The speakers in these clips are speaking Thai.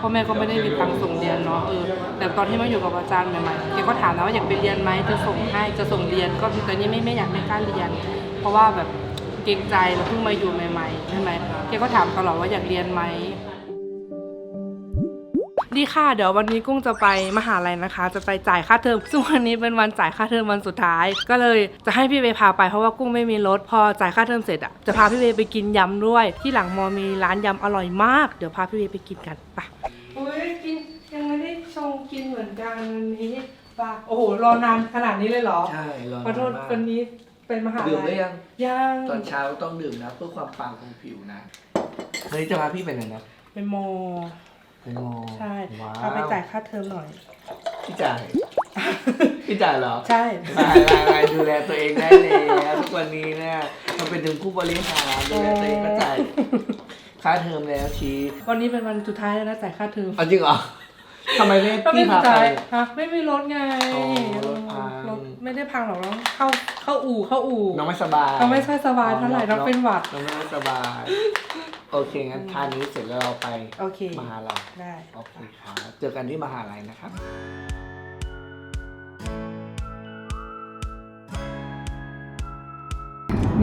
พ่อแม่ก็ไม่ได้มีตังค์ส่งเรียนเนาะเออแต่ตอนที่มาอยู่กับอาจารย์ใหม่ๆแกก็ถามนะว่าอยากไปเรียนไหมจะส่งให้จะส่งเรียนก็ตอนนี้ไม่ไม่อยากไม่กล้าเรียน เพราะว่าแบบเกรงใจเราเพิ่งมาอยู่ใหม่ๆใช่ไหมแกก็ถามตลอดว่าอยากเรียนไหม ดีค่ะ เดี๋ยววันนี้กุ้งจะไปมหาลัยนะคะ จะไปจ่ายค่าเทอมซึ่งวันนี้เป็นวันจ่ายค่าเทอมวันสุดท้าย ก็เลยจะให้พี่เวย์พาไปเพราะว่ากุ้งไม่มีรถพอจ่ายค่าเทอมเสร็จอะจะพาพี่เวย์ไปกินยำด้วย ที่หลังมอมีร้านยำอร่อยมาก เดี๋ยวพาพี่เวย์ไปกินกันไปโอ้ยกินยังไม่ได้ชงกินเหมือนกันนี้ป่ะโอ้โหรอนานขนาดนี้เลยเหรอใช่รอขอโทษนานมากวันนี้เป็นมหาดื่มลัได้ยยัง ยังตอนเช้าต้องดื่มนะ เพื่อความปังของผิวนะเฮ้ยจะพาพี่ไปไหนนะ เป็นโม ไปมอใช่ ว้าวพาไปจ่ายค่าเทอมหน่อย พี่จ่ายพี่จ่ายเหรอใช่มามามาดูแลตัวเองได้แล้วทุกวันนี้เนี่ยมันเป็นถึงผู้บริหารดูแลตัวเองก็จ่ายค่าเทอมแล้วชีวันนี้เป็นวันสุดท้ายแล้วนะจ่ายค่าเทอม เอาจริงเหรอ ทำไมไม่ก็ไม่พี่พาจ่ไปายฮะไม่มีรถไงอ๋อรถพัง รถไม่ได้พังหรอกน้องเข้าเข้าอู่เข้าอู่น้องไม่สบายน้องไม่ใช่สบายเท่าไหร่น้องเป็นหวัด น้องไม่สบาย โอเคงั้นทานนี้เสร็จแล้วเราไปโอเค มหาลัยได้ โอเคครับเจอกันที่มหาลัยนะครับ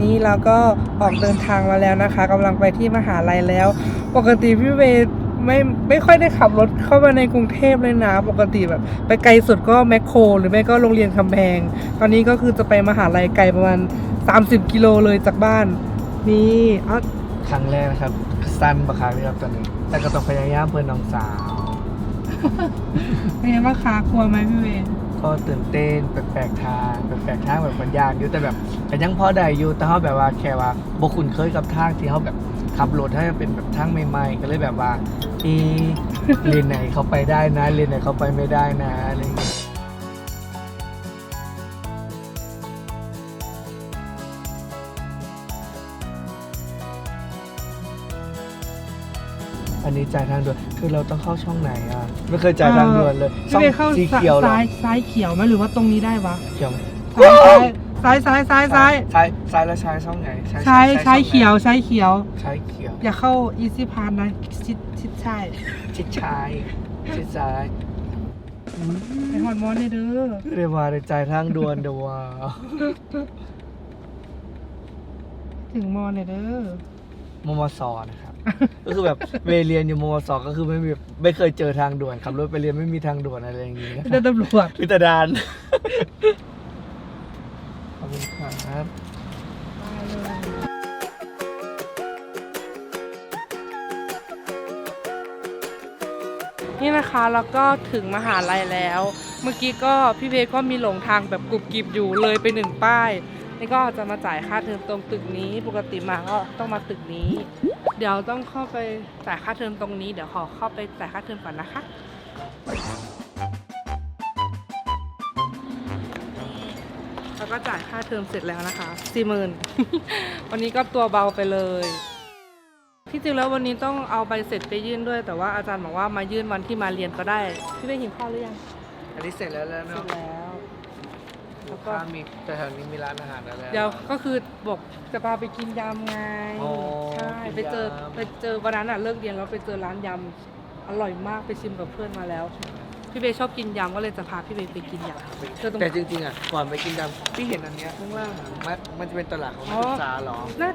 นี่เราก็ออกเดินทางมาแล้วนะคะกำลังไปที่มหาลัยแล้ว ปกติพี่เวย์ ไม่ไม่ค่อยได้ขับรถเข้ามาในกรุงเทพเลยนะปกติแบบ ไปไกลสุดก็แมคโคร หรือไม่ก็โรงเรียนคำแพง ตอนนี้ก็คือจะไปมหาลัยไกลประมาณ 30 กิโลเลยจากบ้าน นี่เอ้าครั้งแรกนะครับสั้นประคาเลยครับตอนนี้ แต่ก็ต้องพยายามเพื่อนน้องสาว เป็นไงบ้างคะกลัวไหมพี่เวย์ ก็ตื่นเต้นแปลกๆทางแปลกๆทางแบบมันยากอยู่แต่แบบแต่ยังพอได้อยู่แต่เขาแบบว่าแค่ว่าบกคุ้นเคยกับทางที่เขาแบบขับรถให้เป็นแบบทางใหม่ ๆ ก็เลยแบบว่าอีเลนไหนเขาไปได้นะเลนไหนเขาไปไม่ได้นะอะไรอย่างเงี้ย อันนี้จ่ายทางด่วนคือเราต้องเข้าช่องไหนอะไม่เคยจ่ายทางด่วนเลยพี่เวย์เข้าสีเขียวเหรอซ้ายซ้ายเขียวไหมหรือว่าตรงนี้ได้วะเขียวไหมซ้ายซ้ายซ้ายซ้ายซ้ายซ้ายซ้ายแล้วซ้ายช่องไหนใช้ใช้เขียวใช้เขียวใช้เขียว อย่าเข้าอีซี่พาร์นะชิดชิดใช่ชิดซ้ายชิดซ้ายไอฮอนมอนเนี่ยเด้อเรียกว่าในใจทางด่วนเดี๋ยวว่าถึงมอนเนี่ยเด้อมมสนะครับ ก็คือแบบเวเรียนอยู่มมสก็คือไม่มีไม่เคยเจอทางด่วนขับรถไปเรียนไม่มีทางด่วนอะไรอย่างนี้นะคเดิรับนตำรวจพิตดานขอบคุณครับ นี่นะคะแล้วก็ถึงมหาลัยแล้ว เมื่อกี้ก็พี่เวก็มีหลงทางแบบกรุบกริบอยู่เลยไปหนึ่งป้าย นี่ก็จะมาจ่ายค่าเทอมตรงตึกนี้ ปกติมาก็ต้องมาตึกนี้ เดี๋ยวต้องเข้าไปจ่ายค่าเทอมตรงนี้ เดี๋ยวขอเข้าไปจ่ายค่าเทอมก่อนนะคะแล้วก็จ่ายค่าเทอมเสร็จแล้วนะคะสี่หมื่นวันนี้ก็ตัวเบาไปเลยที่จริงแล้ววันนี้ต้องเอาใบเสร็จไปยื่นด้วย แต่ว่าอาจารย์บอกว่ามายื่นวันที่มาเรียนก็ได้ พี่ได้หิวข้าวหรือยังอันนี้เสร็จแล้วแล้วเสร็เนาะจแล้วแล้วก็ข้างมีแต่แถวนี้มีร้านอาหารอะไร เดี๋ยวก็คือบอกจะพาไปกินยำไงอ๋อใช่กินยำ ไปเจอไปเจอวันนั้นอะเลิกเรียนแล้วไปเจอร้านยำอร่อยมากไปชิมกับเพื่อนมาแล้ว พี่เบย์ชอบกินยำก็เลยจะพาพี่เบย์ไปกินยำเจอตรง แต่จริงๆอะก่อนไปกินดำพี่เห็นอันเนี้ยข้างล่างอะมันมันจะเป็นตลาดของนักศึกษาเหรอ น่า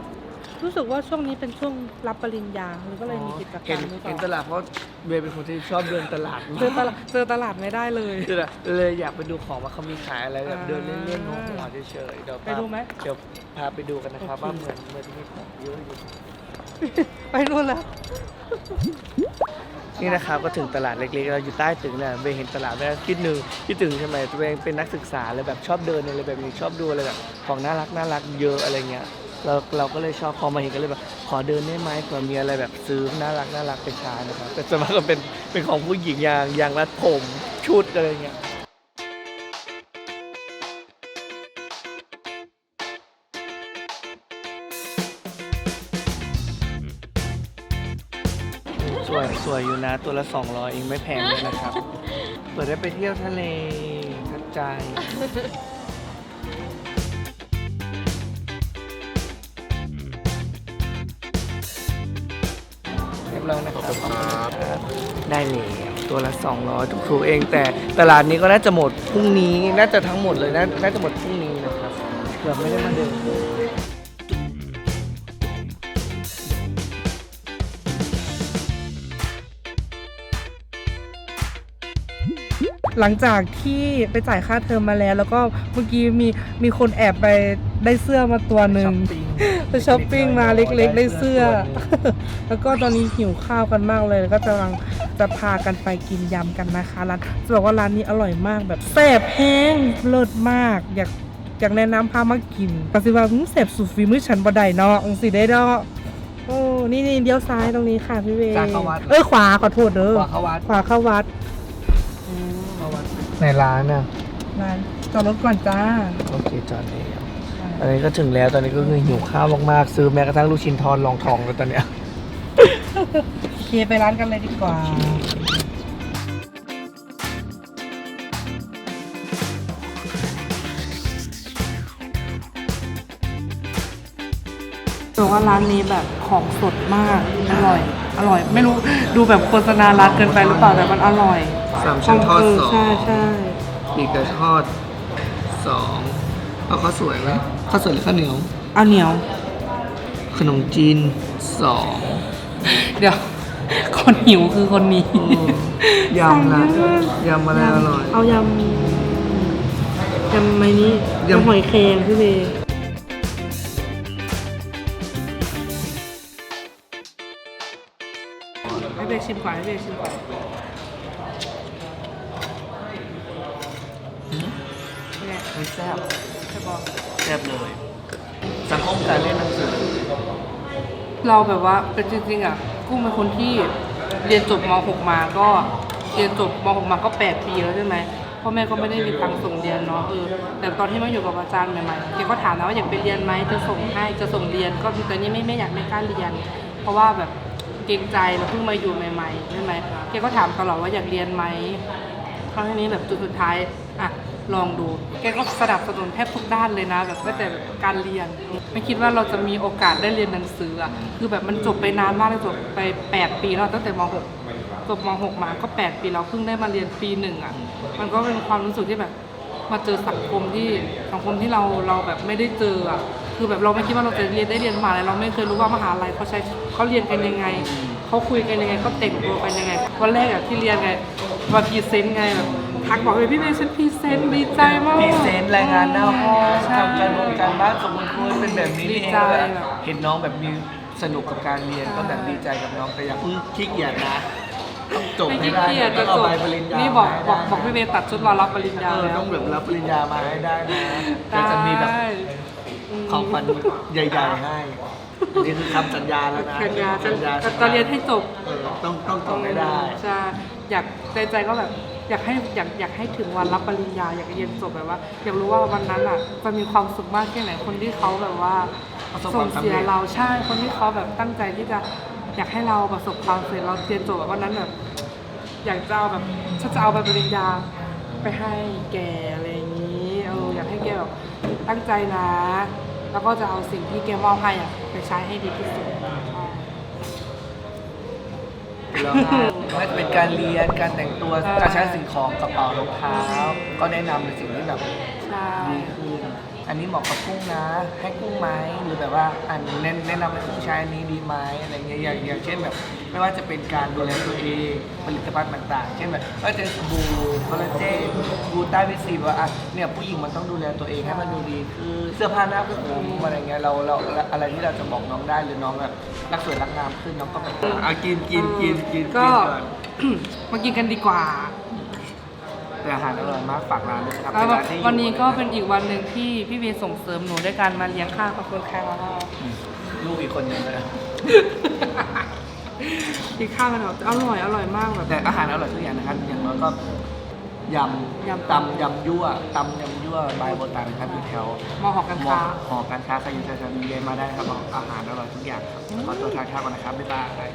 รู้สึกว่าช่วงนี้เป็นช่วงรับปริญญาหรือก็เลยมีกิจกรเห็รนมหรือเปเห็นตล่าลาดเพราะเบย์เป็นคนที่ชอบเดินตลาดเจอตลาดเจอตลาดไม่ได้เลยเจอเลยอยากไปดูของว่าเขามีขายอะไรแบบอ่าเดินเล่นๆหัวหัวเฉยๆเดี๋ยวไปดูไหม เดี๋ยวพาไปดูกันนะครับโอเคว่าเหมือนเหมือนมีของเยอะอยู่ ไปนู่นแล้ว นี่นะครับก็ถึงตลาดเล็กๆเราอยู่ใต้ตึกเนี่ยเบย์เห็นตลาดแล้วคิดหนึ่งคิดถึงใช่ไหมตัวเองเป็นนักศึกษาเลยแบบชอบเดินอะไรแบบนี้ชอบดูอะไรแบบของน่ารักน่ารักเยอะอะไรเงี้ย เราเราก็เลยชอบพอมาเห็นก็เลยแบบขอเดินได้ไหมเผื่อมีอะไรแบบซื้อน่ารักน่ารักไปใช้นะครับแต่ส่วนมากก็เป็นเป็นของผู้หญิงอย่างอย่างรัดผมชุดอะไรเงี้ยสวยสวยอยู่นะ ตัวละ 200 เองไม่แพงเลยนะครับ เปิดได้ไปเที่ยวทะเลทัดใจ ครับได้เลยตัวละ 200ถูกๆเองแต่ตลาดนี้ก็น่าจะหมดพรุ่งนี้น่าจะทั้งหมดเลยนะน่าจะหมดพรุ่งนี้นะครับเกือบไม่ได้มาเดิน หลังจากที่ไปจ่ายค่าเทอมมาแล้ว แล้วก็เมื่อกี้มีมีคนแอบไปได้เสื้อมาตัวหนึ่งไปช้อปปิ้งมาเล็กๆ ได้เสื้อ แล้วก็ตอนนี้หิวข้าวกันมากเลยแล้วก็กำลังจะพากันไปกินยำกันนะคะร้านจะบอกว่าร้านนี้อร่อยมากแบบแซ่บแห้งเลิศมากอยากอยากแนะนำพามากินปฏิวัติแซ่บสุดฝีมือฉันบ่ได้เนาะองสิได้เนาะโอ้นี่นี่เลี้ยวซ้ายตรงนี้ค่ะพี่เวจากเข้าวัดเออขวาขอโทษเด้อขวาเข้าวัดขวาเข้าวัด ในร้านน่ะร้านจอดรถก่อนจ้าโอเคจอดแล้วตอนนี้ก็ถึงแล้วตอนนี้ก็คือหิวข้าวมากๆ ซื้อแม้กระทั่งลูกชิ้นทอดรองทองแล้วตอนเนี้ยโอเคไปร้านกันเลยดีกว่า บอกว่าร้านนี้แบบของสดมาก อร่อย อร่อย ไม่รู้ดูแบบโฆษณาร้านเกินไปหรือเปล่าแต่มันอร่อย สามชั้นทอดเสองใช่ใช่มีกระทอดสองเอาข้าวสวยไหมข้าวสวยหรือข้าวเหนียว เอาเหนียว ขนมจีนสองเดี๋ยว คนหิวคือคนนี้ยำนะสั่งเยอะมากยำอะไรอร่อย เอายำยำไม่นี่ยำยำหอยแครงพี่เบย์ให้เบย์ชิมก่อนให้เบย์ชิมก่อนเป็นไง ไม่ แซ่บใช่บอกแซ่บเลย สังคมการเล่นหนังสือ เราแบบว่าเป็นจริงๆอะกุ้งเป็นคนที่เรียนจบม .6 มาก็เรียนจบม .6 มาก็ 8 ปีแล้วใช่ไหมพ่อแม่ก็ไม่ได้มีตังค์ส่งเรียนเนาะเออแต่ตอนที่มาอยู่กับอาจารย์ใหม่ๆแกก็ถามนะว่าอยากไปเรียนไหมจะส่งให้จะส่งเรียนก็ตอนนี้ไม่ไม่อยากไม่กล้าเรียน เพราะว่าแบบเกรงใจเราเพิ่งมาอยู่ใหม่ๆใช่ไหมแกก็ถามตลอดว่าอยากเรียนไหมครั้งนี้แบบจุดสุดท้ายอะ ลองดู แกก็สนับสนุนแทบทุกด้านเลยนะ แบบตั้งแต่แบบการเรียน ไม่คิดว่าเราจะมีโอกาสได้เรียนหนังสืออะคือแบบมันจบไปนานมากเลยจบไป 8 ปีแล้วตั้งแต่ม .6 จบม .6 มาก็ 8 ปีแล้วเพิ่งได้มาเรียนปีหนึ่งอะมันก็เป็นความรู้สึกที่แบบมาเจอสังคมที่สังคมที่เราเราแบบไม่ได้เจออะคือแบบเราไม่คิดว่าเราจะเรียนได้เรียนมหาลัยเราไม่เคยรู้ว่ามหาลัยเขาใช้เขาเรียนกันยังไงเขาคุยกันยังไงเขาแต่งตัวกันยังไงวันแรกอะที่เรียนไงมาพรีเซนต์ไงแบบ ทักบอกเลยพี่เมย์ฉันพรีเซนต์ดีใจมาก พรีเซนต์รายงานหน้าห้องใช่ทำการบงการบ้านสมมติคุยเป็นแบบนี้นี่เองดีใจเลยแบบเห็นน้องแบบมีสนุกกับการเรียนก็แบบดีใจกับน้องแต่อย่าเพิ่งขี้เกียจนะต้องจบไม่ให้ขี้ได้เกียจต้จะองเอาจบใบปริญญานี่บอกมาให้บอกได้บอกพี่เมย์ตัดชุดรอรับปริญญาเออแล้วต้องแบบรับปริญญามาให้ได้นะได้ก็จะมีแบบมของขวัญใหญ่ๆให้นี่คือคำสัญญาแล้วนะสัญญาจะสัญญาจะจะเรียนให้จบ เออต้องต้องจบให้ได้ ใช่อยากใจใจก็แบบ อยากให้อยากอยากให้ถึงวันรับปริญญาอยากเรียนจบแบบว่า อยากรู้ว่าวันนั้นอะจะมีความสุขมากแค่ไหนคนที่เขาแบบว่าประสบคส่วางมสำเร็จ เสียเราใช่คนที่เขาแบบตั้งใจที่จะอยากให้เราประสบความสำเร็จเราเรียนจบแบบวันนั้นแบบ อยากจะเอาแบบฉันจะเอาใบปริญญาไปให้แกอะไรอย่างนี้เอออยากให้แกแบบตั้งใจนะ แล้วก็จะเอาสิ่งที่แกมอบให้อะไปใช้ให้ดีที่สุด แล้วก็ไม่ว่าจะเป็นการเรียนการแต่งตัวใช่การใช้สิ่งของกระเป๋ารองเท้าก็แนะนำในสิ่งที่แบบใช่ดีขึ้นอันนี้เหมาะกับกุ้งนะ ให้กุ้งไหมหรือแบบว่าอันแนะแนะนำให้กุ้งใช้อันนี้ดีไหมอะไรเงี้ยอย่างอย่างเช่นแบบ ไม่ว่าจะเป็นการดูแลตัวเองผลิตภัณฑ์ต่างๆ เช่นแบบก็จะสบู่คอลลาเจน บูต้าวิซีแบบว่าอะเนี่ยผู้หญิงมันต้องดูแลตัวเองให้มันดูดีคือเสื้อผ้าหน้าผมอะไรเงี้ยเราเราอะไรที่เราจะบอกน้องได้หรือน้องแบบรักสวยรักงามขึ้นน้องก็แบบอะกินกินกินกินก็กินก่อน มากินกันดีกว่าแต่อาหารอร่อยมากฝากร้านด้วยนะครับแล้วเป็ร้าที่อยู่วันนี้ก็เป็นอีกวันหนึ่งที่พี่เวย์ส่งเสริมหนูด้วยการมาเลี้ยงข้าวขอบคุณค่ะลูกอีกคนหนึงเลยกินข้าวกันแบบอร่อยอร่อยมากแบบ แต่อาหารอร่อยทุกอย่างนะครับอย่างน้อยก็ ยำยำตำยำยั่วตำยำยั่วบายโบตันนะครับอยู่แถวมอหอการค้า หอการค้าใครอยู่แถวๆนี้เรียนมาได้นะครับอาหารอร่อยทุกอย่างครับขอตัวทานข้าวก่อนนะครับบ๊ายบาย